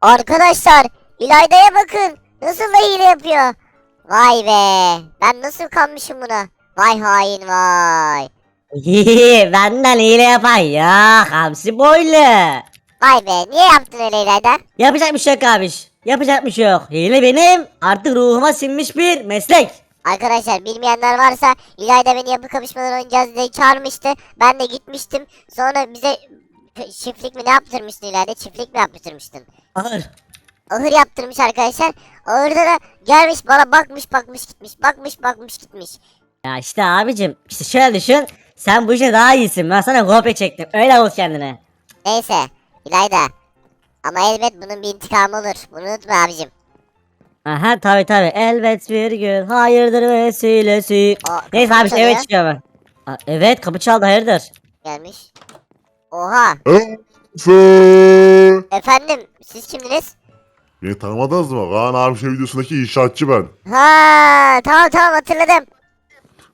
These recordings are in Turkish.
Arkadaşlar İlayda'ya bakın. Nasıl da hile yapıyor. Vay be. Ben nasıl kanmışım buna. Vay hain vay. Benden hile yapan ya hamsi boylu. Vay be niye yaptın öyle İlayda? Yapacak bir şey yok abiş. Yapacak bir şey yok. Hile benim artık ruhuma sinmiş bir meslek. Arkadaşlar bilmeyenler varsa İlayda beni yapı kapışmaları oynayacağız diye çağırmıştı. Ben de gitmiştim. Sonra bize çiftlik mi ne yaptırmıştın İlayda? Çiftlik mi yaptırmıştın? Ağır. Ahır yaptırmış arkadaşlar. Ahırda da gelmiş bana bakmış bakmış gitmiş. Bakmış bakmış gitmiş. Ya işte abicim işte şöyle düşün. Sen bu işe daha iyisin. Ben sana kopya çektim. Öyle ol kendine. Neyse İlayda. Ama elbet bunun bir intikamı olur. Bunu unutma abicim. Aha tabi tabi elbet bir gün hayırdır vesilesi. Aa, Neyse abi çalıyor. eve çıkıyor ben. Aa, evet kapı çaldı hayırdır. Gelmiş. Oha. Efe! Efendim siz kimdiniz? Beni tanımadınız mı? Kaan abi şey videosundaki inşaatçı ben. Ha tamam tamam hatırladım.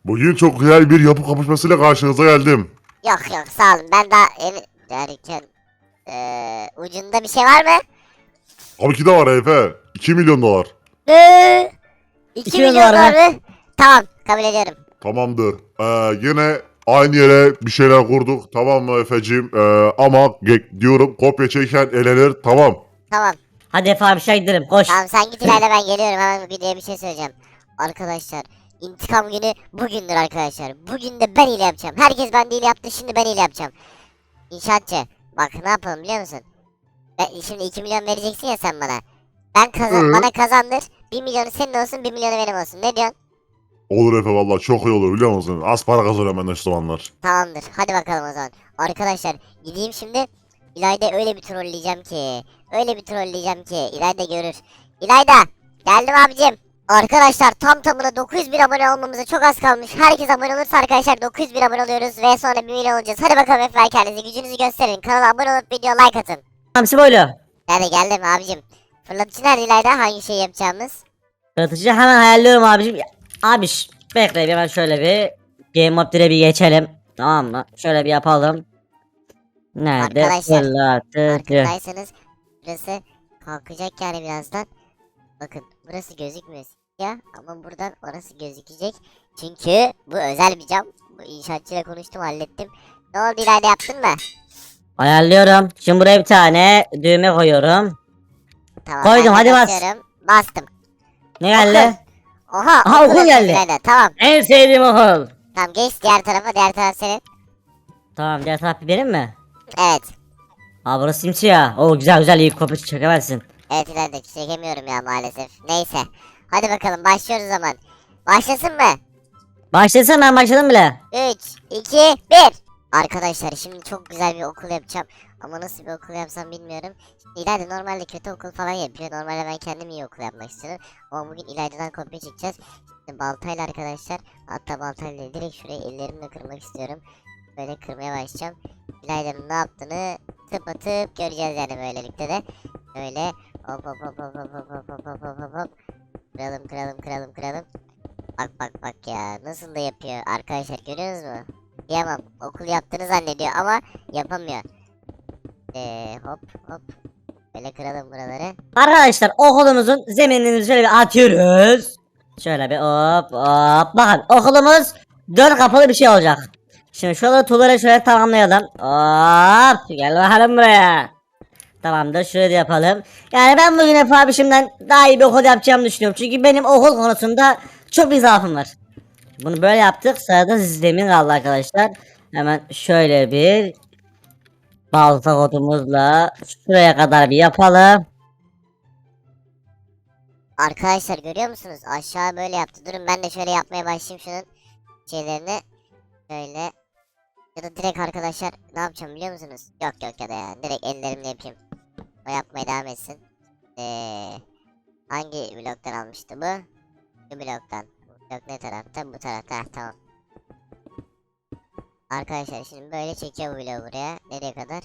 Bugün çok güzel bir yapı kapışmasıyla karşınıza geldim. Yok yok sağ olun ben daha evi derken eee ucunda bir şey var mı? Tabii ki de var Efe. 2 milyon dolar. Ne? 2 İki milyon dolar mı? Tamam kabul ediyorum. Tamamdır. Ee, yine aynı yere bir şeyler kurduk. Tamam mı Efe'cim? Ee, ama ge- diyorum kopya çeken elenir. Tamam. Tamam. Hadi Efe abi şey gidelim koş. Tamam sen git ilerle ben geliyorum hemen videoya bir şey söyleyeceğim. Arkadaşlar intikam günü bugündür arkadaşlar. Bugün de ben hile yapacağım. Herkes ben hile yaptı şimdi ben hile yapacağım. İnşaatçı bak ne yapalım biliyor musun? Ben, şimdi 2 milyon vereceksin ya sen bana. Ben kazan Hı. bana kazandır. 1 milyonu senin olsun 1 milyonu benim olsun. Ne diyorsun? Olur Efe valla çok iyi olur biliyor musun? Az para kazanıyorum ben de şu zamanlar. Tamamdır. Hadi bakalım o zaman. Arkadaşlar gideyim şimdi. İlayda öyle bir trolleyeceğim ki. Öyle bir trolleyeceğim ki. İlayda görür. İlayda. Geldim abicim. Arkadaşlar tam tamına 900 bin abone olmamıza çok az kalmış. Herkes abone olursa arkadaşlar 900 bin abone oluyoruz ve sonra 1 milyon olacağız. Hadi bakalım Efe kendinize gücünüzü gösterin. Kanala abone olup video like atın. Hamsi boylu. Hadi geldim abicim. Fırlatıcı nerede İlayda? Hangi şeyi yapacağımız? Yaratıcı hemen ayarlıyorum abicim. Abiş bekle bir hemen şöyle bir Game 1'e bir geçelim. Tamam mı? Şöyle bir yapalım. Nerede? Arkadaşlar. Farkındaysanız burası kalkacak yani birazdan. Bakın burası gözükmüyor ya ama buradan orası gözükecek. Çünkü bu özel bir cam. Bu inşaatçıyla konuştum hallettim. Ne oldu ileride yaptın mı? Ayarlıyorum. Şimdi buraya bir tane düğme koyuyorum. Tamam. Koydum, hadi bas. basıyorum. Bastım. Ne geldi? Oha. Aha, okul geldi. İlayda, Tamam. En sevdiğim okul. Tamam geç diğer tarafa. Diğer taraf senin. Tamam diğer taraf benim mi? Evet. Aa burası simsiyah. Oo güzel güzel iyi kopya çekemezsin. Evet ileride çekemiyorum ya maalesef. Neyse. Hadi bakalım başlıyoruz zaman. Başlasın mı? Başlasın ben başladım bile. 3, 2, 1. Arkadaşlar şimdi çok güzel bir okul yapacağım. Ama nasıl bir okul yapsam bilmiyorum. Şimdi İlayda normalde kötü okul falan yapıyor. Normalde ben kendim iyi okul yapmak istiyorum. Ama bugün İlayda'dan kopya çekeceğiz. Şimdi baltayla arkadaşlar. Hatta baltayla direkt şurayı ellerimle kırmak istiyorum. Böyle kırmaya başlayacağım. İlayda'nın ne yaptığını tıp atıp göreceğiz yani böylelikle de. Böyle hop hop hop hop hop hop hop hop hop hop hop. Kıralım kıralım kıralım kıralım. Bak bak bak ya nasıl da yapıyor arkadaşlar görüyorsunuz mu? Yapamam okul yaptığını zannediyor ama yapamıyor. Eee hop hop. Böyle kıralım buraları. Arkadaşlar okulumuzun zeminini şöyle bir atıyoruz. Şöyle bir hop hop. Bakın okulumuz dört kapılı bir şey olacak. Şimdi şuraları tuğları şöyle tamamlayalım. Hop gel bakalım buraya. Tamamdır şöyle de yapalım. Yani ben bugün Efe abişimden daha iyi bir okul yapacağımı düşünüyorum. Çünkü benim okul konusunda çok bir zaafım var. Bunu böyle yaptık. Sırada zemin kaldı arkadaşlar. Hemen şöyle bir balta kodumuzla şuraya kadar bir yapalım. Arkadaşlar görüyor musunuz? Aşağı böyle yaptı. Durun ben de şöyle yapmaya başlayayım şunun şeylerini. Şöyle. Ya da direkt arkadaşlar ne yapacağım biliyor musunuz? Yok yok ya da ya. Direkt ellerimle yapayım. O yapmaya devam etsin. Ee, hangi bloktan almıştı bu? Bu bloktan. Blok ne tarafta? Bu tarafta. Heh, tamam. Arkadaşlar şimdi böyle çekiyor bu bloğu buraya. Nereye kadar?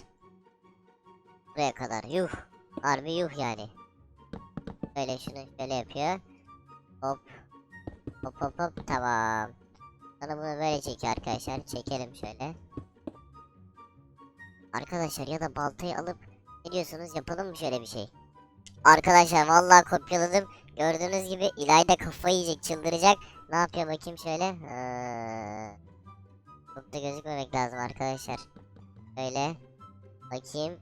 Buraya kadar. Yuh. Harbi yuh yani. Böyle şunu şöyle yapıyor. Hop. Hop hop hop tamam. Sonra bunu böyle çekiyor arkadaşlar. Çekelim şöyle. Arkadaşlar ya da baltayı alıp ne diyorsunuz yapalım mı şöyle bir şey? Arkadaşlar vallahi kopyaladım. Gördüğünüz gibi İlayda kafayı yiyecek, çıldıracak. Ne yapıyor bakayım şöyle. Ha. Çok da gözükmemek lazım arkadaşlar. Şöyle. Bakayım.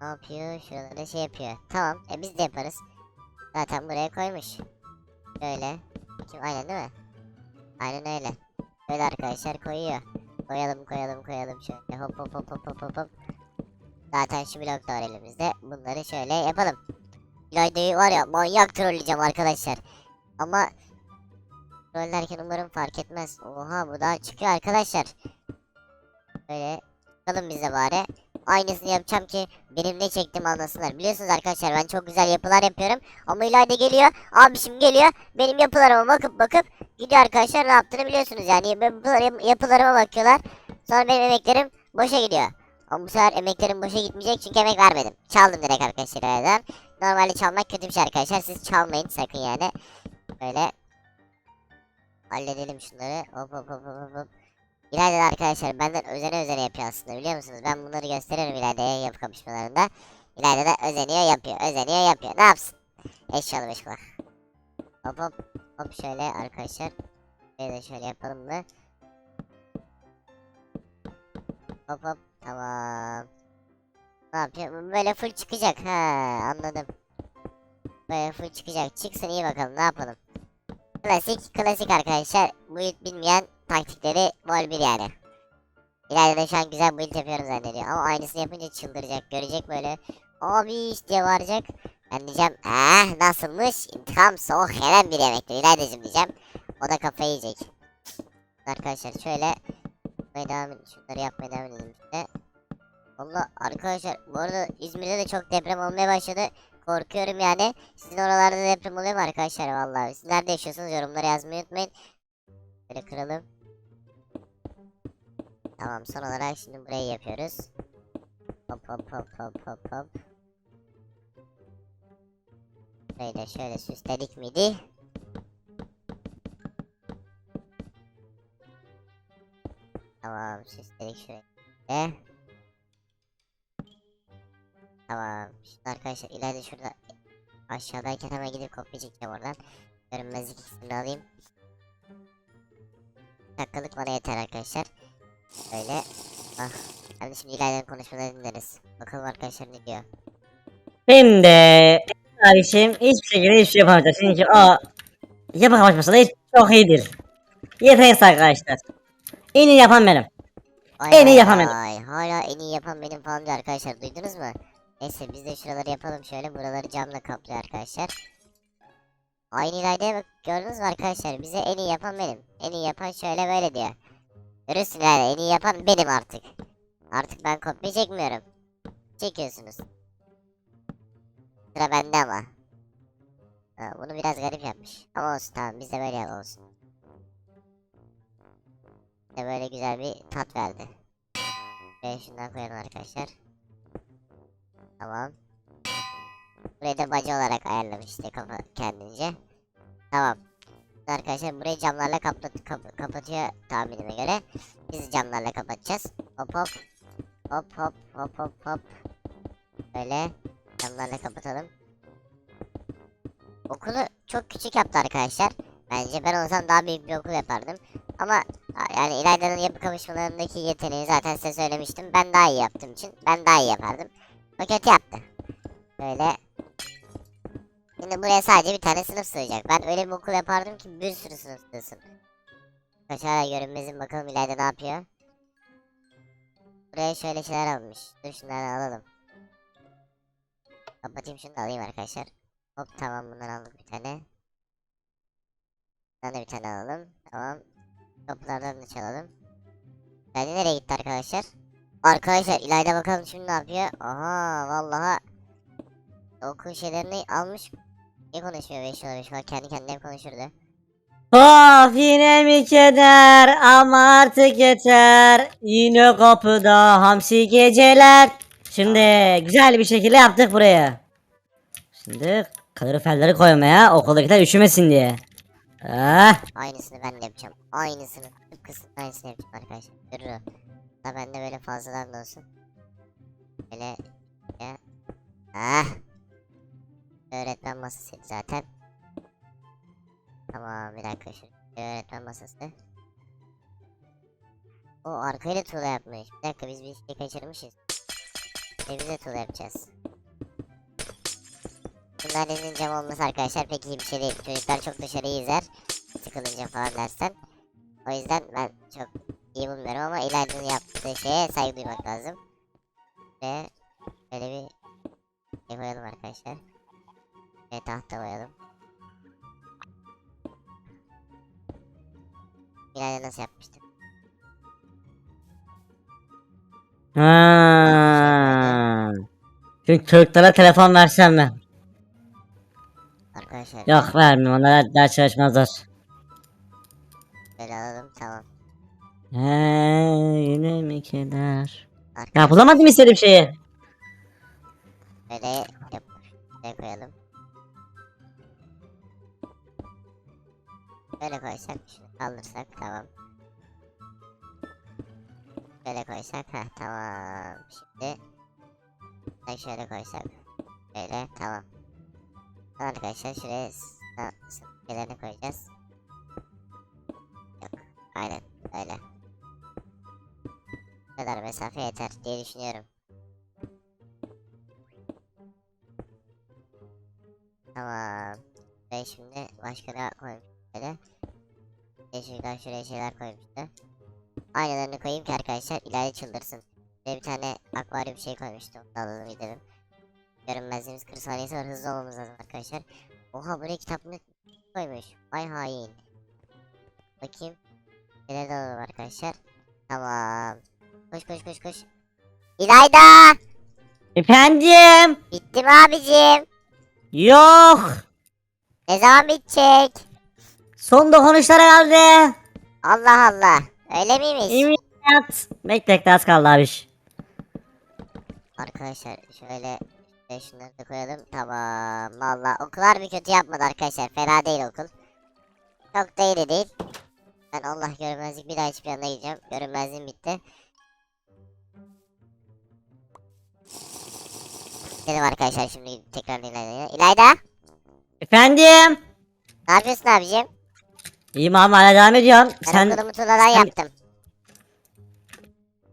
Ne yapıyor? Şuralarda şey yapıyor. Tamam. E biz de yaparız. Zaten buraya koymuş. Şöyle. Bakayım aynen değil mi? Aynen öyle. Böyle arkadaşlar koyuyor. Koyalım koyalım koyalım şöyle. Hop hop hop hop hop hop. Zaten şu blok da var elimizde. Bunları şöyle yapalım. İlayda'yı var ya manyak trolleyeceğim arkadaşlar. Ama trollerken umarım fark etmez. Oha bu daha çıkıyor arkadaşlar. Böyle çıkalım biz de bari. Aynısını yapacağım ki benim ne çektiğimi anlasınlar. Biliyorsunuz arkadaşlar ben çok güzel yapılar yapıyorum. Ama İlayda geliyor. Abişim geliyor. Benim yapılarıma bakıp bakıp gidiyor arkadaşlar ne yaptığını biliyorsunuz. Yani yapılarıma bakıyorlar. Sonra benim emeklerim boşa gidiyor. Ama bu sefer emeklerim boşa gitmeyecek çünkü emek vermedim. Çaldım direkt arkadaşlar İlayda'dan. Normalde çalmak kötü bir şey arkadaşlar. Siz çalmayın sakın yani. Böyle halledelim şunları. Hop hop hop hop hop. İlayda da arkadaşlar benden özene özene yapıyor aslında biliyor musunuz? Ben bunları gösteriyorum İlayda'ya yapı kapışmalarında. İlayda da özeniyor yapıyor, özeniyor yapıyor. Ne yapsın? Eşyalı beş. Hop hop hop şöyle arkadaşlar. Şöyle de şöyle yapalım mı? Hop hop tamam. Ne yapıyor? Böyle full çıkacak. Ha anladım. Böyle full çıkacak. Çıksın iyi bakalım ne yapalım. Klasik klasik arkadaşlar. Build bilmeyen taktikleri vol bir yani. İleride de şu an güzel build yapıyorum zannediyor. Ama aynısını yapınca çıldıracak. Görecek böyle. Abi iş diye bağıracak. Ben diyeceğim eh nasılmış? İntikam soğuk yenen bir yemektir. İlaydacım diyeceğim. O da kafayı yiyecek. Arkadaşlar şöyle. Yapmaya devam edin. Şunları yapmaya devam edelim işte. Valla arkadaşlar bu arada İzmir'de de çok deprem olmaya başladı. Korkuyorum yani. Sizin oralarda da deprem oluyor mu arkadaşlar vallahi? Siz nerede yaşıyorsunuz yorumlara yazmayı unutmayın. Böyle kıralım. Tamam son olarak şimdi burayı yapıyoruz. Hop hop hop hop hop hop. Da şöyle süsledik miydi? Tamam süsledik şurayı. de. Tamam. Şimdi arkadaşlar ileride şurada aşağıdayken hemen gidip kopya çekeceğim oradan. Görünmezlik iksini alayım. Dakikalık bana yeter arkadaşlar. Böyle. Ah. Hadi şimdi ileriden konuşmaları dinleriz. Bakalım arkadaşlar ne diyor. Şimdi kardeşim hiçbir şekilde hiçbir şey yapamayacak. Çünkü o yapı kapışmasında hiç çok iyidir. Yeteneksiz arkadaşlar. En iyi yapan benim. Ay En iyi yapan benim. ay, Hala en iyi yapan benim falan diyor arkadaşlar. Duydunuz mu? Neyse biz de şuraları yapalım şöyle. Buraları camla kaplıyor arkadaşlar. Aynı ileride bak gördünüz mü arkadaşlar? Bize en iyi yapan benim. En iyi yapan şöyle böyle diyor. Görürsün ileride en iyi yapan benim artık. Artık ben kopya çekmiyorum. Çekiyorsunuz. Sıra bende ama. Ha, bunu biraz garip yapmış. Ama olsun tamam biz de böyle olsun. De böyle güzel bir tat verdi. Ve şundan koyalım arkadaşlar. Tamam. Burayı da bacı olarak ayarlamış işte kafa kendince. Tamam. Arkadaşlar burayı camlarla kapat kap- kapatıyor tahminime göre. Biz camlarla kapatacağız. Hop hop. Hop hop hop hop hop. Böyle camlarla kapatalım. Okulu çok küçük yaptı arkadaşlar. Bence ben olsam daha büyük bir okul yapardım. Ama yani İlayda'nın yapı kavuşmalarındaki yeteneği zaten size söylemiştim. Ben daha iyi yaptığım için ben daha iyi yapardım. O kötü yaptı. Böyle. Şimdi buraya sadece bir tane sınıf sığacak. Ben öyle bir okul yapardım ki bir sürü sınıf sığsın. Kaçara görünmezim bakalım İlayda ne yapıyor. Buraya şöyle şeyler almış. Dur şunları alalım. Kapatayım şunu da alayım arkadaşlar. Hop tamam bundan aldık bir tane. Bundan da bir tane alalım. Tamam. Kapılardan da çalalım. İlayda nereye gitti arkadaşlar? Arkadaşlar İlayda bakalım şimdi ne yapıyor? Aha vallahi okul şeylerini almış. Ne konuşuyor 5 dolar 5 kendi kendine konuşurdu. Of yine mi keder ama artık yeter. Yine kapıda hamsi geceler. Şimdi güzel bir şekilde yaptık buraya. Şimdi kaloriferleri koymaya okuldakiler üşümesin diye. Ah, Aynısını ben de yapacağım. Aynısını. Tıpkısını aynısını yapacağım arkadaşlar. Görür o. Da bende böyle fazladan da olsun. Böyle. Ya. Ah. öğretmen masasıydı zaten. Tamam bir dakika şu öğretmen masası. O arkayla tuğla yapmış. Bir dakika biz bir şey kaçırmışız. De tuğla yapacağız. Denizin cam olması arkadaşlar pek iyi bir şey değil. Çocuklar çok dışarıyı izler. Sıkılınca falan dersten. O yüzden ben çok iyi bulmuyorum ama İlayda'nın yaptığı şeye saygı duymak lazım. Ve böyle bir şey koyalım arkadaşlar. Ve tahta koyalım. İlayda nasıl yapmıştık? Ha. Çünkü çocuklara telefon versem mi? Arkadaşlar Yok vermem onlar ders çalışmazlar. böyle alalım tamam. He yine mi keder? Arkadaşlar Ya bulamadım istediğim şeyi. böyle yap. Böyle koyalım. Böyle koysak şunu kaldırsak tamam. Böyle koysak ha tamam. Şimdi şöyle koysak böyle tamam. Arkadaşlar şuraya s- sınıflarını koyacağız. Yok aynen öyle. Bu kadar mesafe yeter diye düşünüyorum. Tamam. Ve şimdi başka ne koymuş böyle. Şuradan şuraya şeyler koymuştu. Aynalarını koyayım ki arkadaşlar ileride çıldırsın. Ve bir tane akvaryum şey koymuştum. Onu da alalım gidelim. Görünmezliğimiz 40 saniyesi var hızlı olmamız lazım arkadaşlar. Oha buraya kitap ne koymuş. Vay hain. Bakayım. Neler de alalım arkadaşlar. Tamam. Koş koş koş koş. İlayda! Efendim? Bitti mi abicim? Yok. Ne zaman bitecek? Son dokunuşlara geldi. Allah Allah. Öyle miymiş? İmiyat. Bekle bekle az kaldı abiş. Arkadaşlar şöyle şöyle şunları da koyalım. Tamam. Valla okul harbi kötü yapmadı arkadaşlar. Fena değil okul. Çok da iyi de değil. Ben Allah görünmezlik bir daha hiçbir yanına gideceğim. Görünmezliğim bitti. Gidelim arkadaşlar şimdi tekrar İlayda'ya. İlayda! Efendim? Ne yapıyorsun abicim? İyiyim abi hala devam ediyorum. Ben Sen okulumu tuğladan yaptım.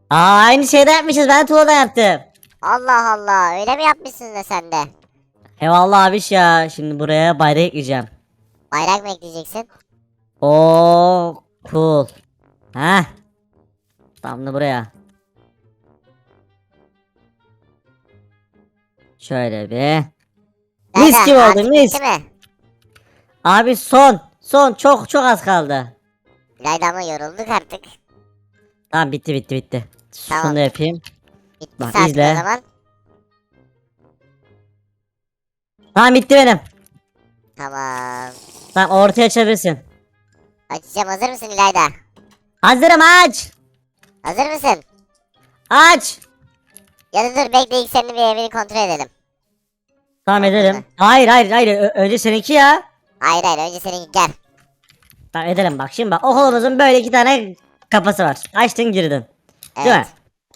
Aa, aynı şeyde yapmışız ben de tuğladan yaptım. Allah Allah. Öyle mi yapmışsın da sen de? Eyvallah abiş ya. Şimdi buraya bayrak ekleyeceğim. Bayrak mı ekleyeceksin? Oo cool. Heh. Tam da buraya. Şöyle bir. Mis gibi oldu mis. mi? Abi son. Son çok çok az kaldı. İlayda ama yorulduk artık. Tamam bitti bitti bitti. Tamam. Şunu da yapayım. Bak, saat izle. o zaman. Tamam bitti benim. Tamam. Tamam ortaya açabilirsin. Açacağım hazır mısın İlayda? Hazırım aç. Hazır mısın? Aç. Ya da dur bekle ilk senin bir evini kontrol edelim. Tamam Tamam, edelim. Hayır hayır hayır Ö- önce seninki ya. Hayır hayır önce senin gel. Tamam edelim bak şimdi bak okulumuzun böyle iki tane kapısı var. Açtın girdin. Evet. Değil mi?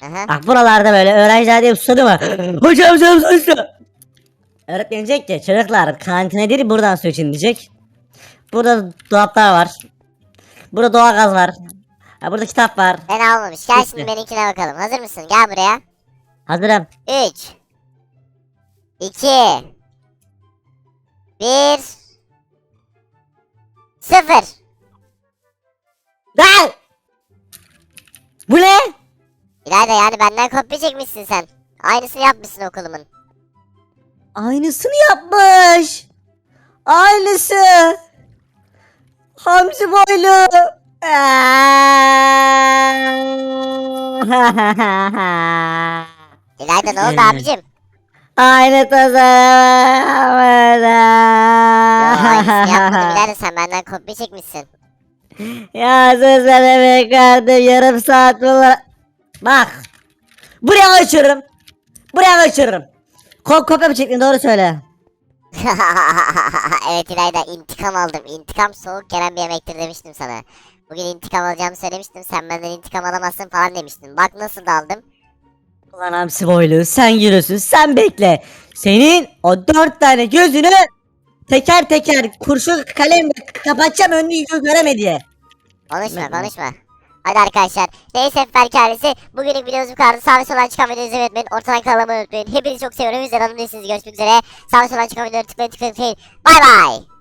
Aha. Bak buralarda böyle öğrenciler diye susadı mı? Hocam hocam sustu. Öğretmen diyecek ki çocuklar kantine değil buradan su için diyecek. Burada dolaplar var. Burada doğalgaz var. Ha, burada kitap var. Fena olmamış. Gel şimdi benimkine bakalım. Hazır mısın? Gel buraya. Hazırım. 3 2 1 0 Lan! Bu ne? İlayda yani benden kopya çekmişsin sen. Aynısını yapmışsın okulumun. Aynısını yapmış. Aynısı. Hamsi boylu. İlayda ne oldu abicim? Aynı Yo, aynısını yapmadım tasarım. Sen benden kopya çekmişsin. ya sözlerimi beklerdim yarım saat bunlar. Bak. Buraya açırım. Buraya açırım. Kop kopya mı çektin doğru söyle. evet İlayda intikam aldım. İntikam soğuk gelen bir yemektir demiştim sana. Bugün intikam alacağımı söylemiştim. Sen benden intikam alamazsın falan demiştin. Bak nasıl da aldım. Ulan hamsi boylu sen yürüsün sen bekle. Senin o dört tane gözünü teker teker kurşun kalemle kapatacağım önünü gö- göreme diye. Konuşma konuşma. Hadi arkadaşlar. Neyse Berk ailesi. Bugünlük videomuz bu kadar. Sağ ve çıkan videoyu izlemeyi unutmayın. Ortadan kalamayı unutmayın. Hepinizi çok seviyorum. Bizden anılıyorsunuz. Görüşmek üzere. Sağ ve soldan çıkan videoları tıklayın tıklayın tıklayın. Bay bay.